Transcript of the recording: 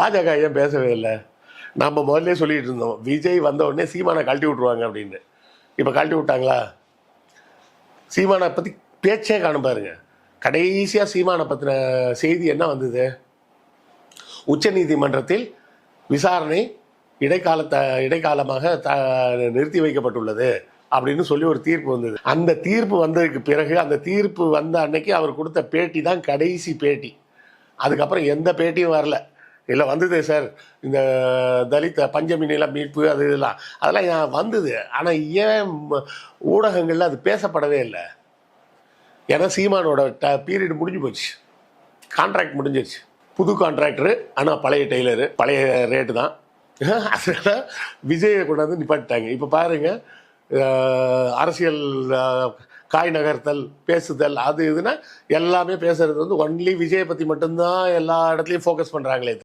பாஜக ஏன் பேசவே இல்லை? நம்ம முதல்ல சொல்லிட்டு இருந்தோம் விஜய் வந்த உடனே சீமானை கழட்டி விட்ருவாங்க அப்படின்னு. இப்போ கழட்டி விட்டாங்களா? சீமானை பற்றி பேச்சே காணும் பாருங்க. கடைசியாக சீமானை பற்றின செய்தி என்ன வந்தது? உச்ச நீதிமன்றத்தில் விசாரணை இடைக்கால த இடைக்காலமாக த நிறுத்தி வைக்கப்பட்டுள்ளது அப்படின்னு சொல்லி ஒரு தீர்ப்பு வந்தது. அந்த தீர்ப்பு வந்ததுக்கு பிறகு அந்த தீர்ப்பு வந்த அன்னைக்கு அவர் கொடுத்த பேட்டி தான் கடைசி பேட்டி. அதுக்கப்புறம் எந்த பேட்டியும் வரல. இல்லை வந்தது சார் இந்த தலித் பஞ்சமி நில மீட்பு அது இதெல்லாம். அதெல்லாம் வந்தது? ஆனால் ஏன் ஊடகங்களில் அது பேசப்படவே இல்லை? ஏன்னா சீமானோட ட பீரியட் முடிஞ்சு போச்சு. கான்ட்ராக்ட் முடிஞ்சிருச்சு. புது கான்ட்ராக்டரு ஆனால் பழைய டெய்லரு பழைய ரேட்டு தான். அதனால் விஜயை கொண்டாந்து நிப்பாட்டிட்டாங்க. இப்போ பாருங்கள் அரசியல் காய் நகர்த்தல் பேசுதல் அது இதுனா எல்லாமே பேசுறது வந்து ஒன்லி விஜயை பற்றி மட்டும்தான் எல்லா இடத்துலையும் ஃபோக்கஸ் பண்ணுறாங்களே